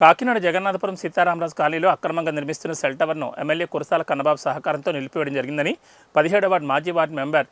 కాకినాడ జగన్నాథపురం సీతారామరాజు కాలనీలో అక్రమంగా నిర్మిస్తున్న సెల్ టవర్ను ఎమ్మెల్యే కురసాల కన్నబాబు సహకారంతో నిలిపివేయడం జరిగిందని పదిహేడవ వార్డు మాజీ వార్డు మెంబర్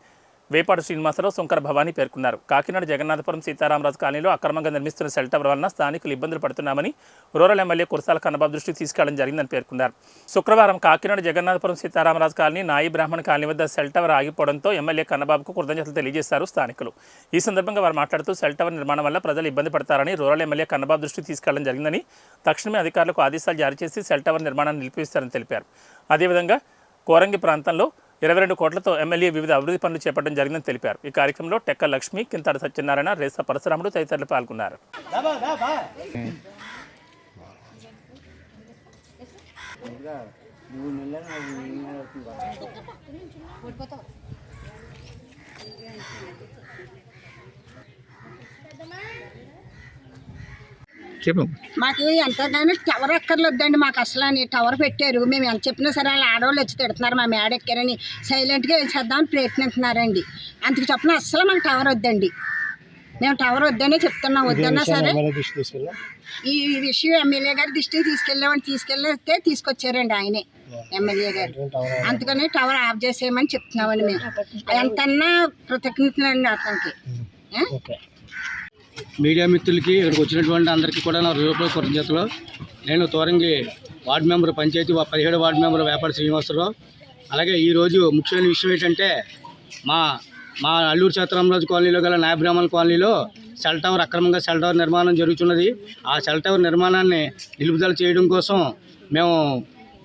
వేపాడు శ్రీనివాసరావు శంకర భవానీ పేర్కొన్నారు. కాకినాడ జగన్నాథపురం సీతారామరాజు కాలనీలో అక్రమంగా నిర్మిస్తున్న సెల్ టవర్ వలన స్థానికులు ఇబ్బందులు పడుతున్నామని రూరల్ ఎమ్మెల్యే కురసాల కన్నబాబు దృష్టికి తీసుకెళ్ళడం జరిగిందని పేర్కొన్నారు. శుక్రవారం కాకినాడ జగన్నాథపురం సీతారామరాజు కాలనీ నాయి బ్రాహ్మణ కాలనీ వద్ద సెల్ టవర్ ఆగిపోవడంతో ఎమ్మెల్యే కన్నబాబుకు కృతజ్ఞతలు తెలియజేశారు స్థానికులు. ఈ సందర్భంగా వారు మాట్లాడుతూ సెల్ టవర్ నిర్మాణం వల్ల ప్రజలు ఇబ్బంది పడతారని రూరల్ ఎమ్మెల్యే కన్నబాబు దృష్టికి తీసుకెళ్ళడం జరిగిందని తక్షణమే అధికారులకు ఆదేశాలు జారీ చేసి సెల్ టవర్ నిర్మాణాన్ని నిలిపిస్తారని తెలిపారు. అదేవిధంగా కోరంగి ప్రాంతంలో ఇరవై రెండు కోట్లతో ఎమ్మెల్యే వివిధ అభివృద్ధి పనులు చేపట్టడం జరిగిందని తెలిపారు. ఈ కార్యక్రమంలో టెక్క లక్ష్మి కింతాడ సత్యనారాయణ రేస పరశురాముడు తదితరులు పాల్గొన్నారు. చెప్పు మాకు ఎంతగానో టవర్ ఎక్కర్లేదండి మాకు అసలు అని టవర్ పెట్టారు. మేము ఎంత చెప్పినా సరే వాళ్ళు ఆడవాళ్ళు వచ్చి తిడుతున్నారు మా మేడ ఎక్కారని. సైలెంట్గా వేసేద్దామని ప్రయత్నిస్తున్నారండి. అందుకు చెప్పిన అస్సలు మాకు టవర్ వద్దండి. మేము టవర్ వద్దనే చెప్తున్నాం వద్దన్నా సరే. ఈ విషయం ఎమ్మెల్యే గారి దృష్టికి తీసుకెళ్ళామని తీసుకెళ్ళితే తీసుకొచ్చారండి ఆయనే ఎమ్మెల్యే గారు. అందుకని టవర్ ఆఫ్ చేసేయమని చెప్తున్నామని మేము. ఎంతన్నా కృతజ్ఞతలండి అతనికి? మీడియా మిత్రులకి ఇక్కడికి వచ్చినటువంటి అందరికీ కూడా నా రూపాయల కృతజ్ఞతలు. నేను తోరంగి వార్డు మెంబర్ పంచాయతీ పదిహేడు వార్డు మెంబర్ వేపాటి శ్రీనివాసరావు. అలాగే ఈరోజు ముఖ్యమైన విషయం ఏంటంటే మా మా అల్లూరు సీతారామరాజు కాలనీలో గల నాయబ్రాహ్మణ కాలనీలో సెల్ టవర్ అక్రమంగా సెల్ టవర్ నిర్మాణం జరుగుతున్నది. ఆ సెల్ టవర్ నిర్మాణాన్ని నిలుపుదల చేయడం కోసం మేము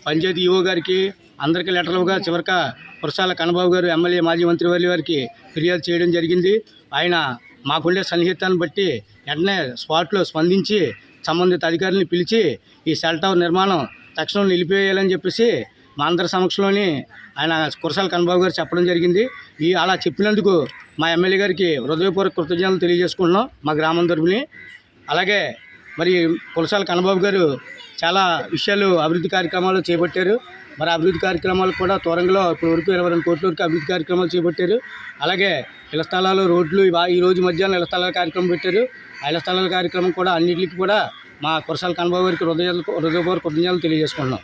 పంచాయతీ ఈఓ గారికి అందరికీ లెటర్లుగా చివరిగా పురసాల కన్నబాబు గారు ఎమ్మెల్యే మాజీ మంత్రివర్య వారికి ఫిర్యాదు చేయడం జరిగింది. ఆయన మాకుండే సన్నిహితాన్ని బట్టి వెంటనే స్పాట్లో స్పందించి సంబంధిత అధికారులను పిలిచి ఈ సెల్ టవర్ నిర్మాణం తక్షణం నిలిపివేయాలని చెప్పేసి మా అందరి సమక్షంలోని ఆయన కురసాల కన్నబాబు గారు చెప్పడం జరిగింది. ఈ అలా చెప్పినందుకు మా ఎమ్మెల్యే గారికి హృదయపూర్వక కృతజ్ఞతలు తెలియజేసుకుంటున్నాం మా గ్రామం తరపుని. అలాగే మరి కురసాల కన్నబాబు గారు చాలా విషయాలు అభివృద్ధి కార్యక్రమాలు చేపట్టారు. మరి అభివృద్ధి కార్యక్రమాలు కూడా త్వరలో ఇప్పుడు వరకు ఇరవై రెండు కోట్ల వరకు అభివృద్ధి కార్యక్రమాలు చేపట్టారు. అలాగే ఇళ్ళ స్థలాలు రోడ్లు ఈ రోజు మధ్యాహ్నం ఇళ్ళ స్థలాల కార్యక్రమం పెట్టారు. ఆ ఇళ్ళ స్థలాల కార్యక్రమం కూడా అన్నింటికి కూడా మా కురసాల కన్నబాబు గారికి హృదయాలు హృదయపూర్వక కృతజ్ఞతలు తెలియజేసుకుంటున్నాం.